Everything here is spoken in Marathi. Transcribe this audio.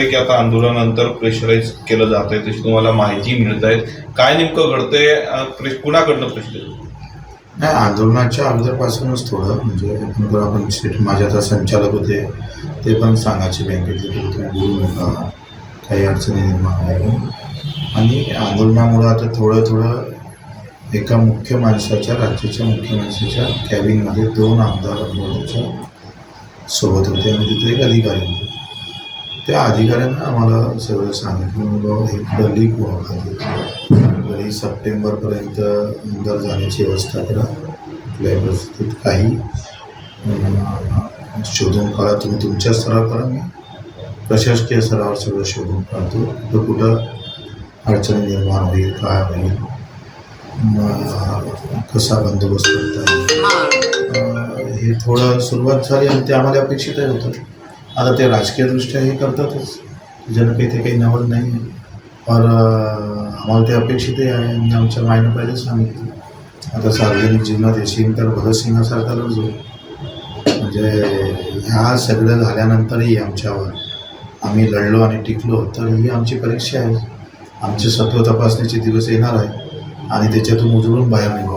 की आता आंदोलनानंतर प्रेशराईज केलं जात आहे तशी तुम्हाला माहिती मिळत आहे काय नेमकं घडतंय? कुणाकडनं प्रेशर नाही आंदोलनाच्या अगोदरपासूनच थोडं म्हणजे आपण माझे आता संचालक होते ते पण सांगायचे बँकेतले तुम्ही बोलू नका काही अडचणी निर्माण आहे आणि आंदोलनामुळं आता थोडं थोडं एका मुख्य माणसाच्या राज्याच्या मुख्य माणसाच्या कॅबिनमध्ये दोन आमदार आंदोलनाच्या सोबत होते. आणि तिथे एक अधिकारी होते. त्या अधिकाऱ्यांना आम्हाला सगळं सांगितलं. बाबा हे गल्ली कोण गल्ली सप्टेंबरपर्यंत अंदर जाण्याची व्यवस्था करा. कुठल्याही परिस्थितीत काही शोधून काढा. तुम्ही तुमच्या स्तरावर करा मी प्रशासकीय स्तरावर सगळं शोधून काढतो. तर कुठं अडचणी निर्माण होईल काय होईल कसा बंदोबस्त करता हे. थोडं सुरुवात झाली आणि ते आम्हाला अपेक्षितही होतं. आता ते राजकीयदृष्ट्या हे करतातच. ज्यांना काही ते काही नवल नाही आहे. और आम्हाला ते अपेक्षितही आहे आणि आमच्या मायनं पहिले सांगितलं. आता सार्वजनिक जीवनात येशील तर भगतसिंगासारखा लढजो म्हणजे ह्या सगळं झाल्यानंतरही आमच्यावर आम्ही लढलो आणि टिकलो तर ही आमची परीक्षा आहे. आमचे सत्व तपासणीचे दिवस येणार आहे आणि त्याच्यातून उजळून बाहेर निघू